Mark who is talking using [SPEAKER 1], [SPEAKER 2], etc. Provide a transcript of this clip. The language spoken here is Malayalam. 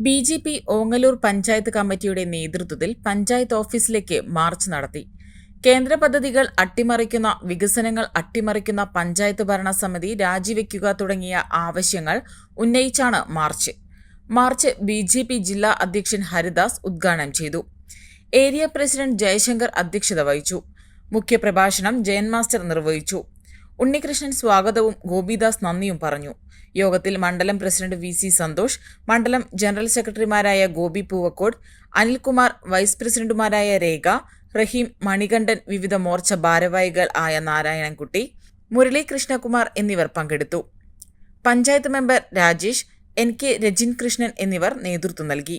[SPEAKER 1] B J P Ongallur panchayat കമ്മിറ്റിയുടെ നേതൃത്വത്തിൽ പഞ്ചായത്ത് ഓഫീസിലേക്ക് മാർച്ച് നടത്തി. കേന്ദ്ര പദ്ധതികൾ അട്ടിമറിക്കുന്ന വികസനങ്ങൾ അട്ടിമറിക്കുന്ന പഞ്ചായത്ത് ഭരണസമിതി രാജിവെക്കുക തുടങ്ങിയ ആവശ്യങ്ങൾ ഉന്നയിച്ചാണ് march. March B J P ജില്ലാ അധ്യക്ഷൻ ഹരിദാസ് ഉദ്ഘാടനം ചെയ്തു. ഏരിയ പ്രസിഡന്റ് ജയശങ്കർ അധ്യക്ഷത വഹിച്ചു. മുഖ്യപ്രഭാഷണം ജയൻ മാസ്റ്റർ നിർവഹിച്ചു. ഉണ്ണികൃഷ്ണൻ സ്വാഗതവും ഗോപിദാസ് നന്ദിയും പറഞ്ഞു. യോഗത്തിൽ മണ്ഡലം പ്രസിഡന്റ് വി സി സന്തോഷ് മണ്ഡലം ജനറൽ സെക്രട്ടറിമാരായ ഗോപി പൂവക്കോട് അനിൽകുമാർ വൈസ് പ്രസിഡന്റുമാരായ രേഖ റഹീം മണികണ്ഠൻ വിവിധ മോർച്ച ഭാരവാഹികൾ ആയ നാരായണൻകുട്ടി മുരളി കൃഷ്ണകുമാർ എന്നിവർ പങ്കെടുത്തു. Panchayat member Rajesh N K Rajin Krishnan എന്നിവർ നേതൃത്വം നൽകി.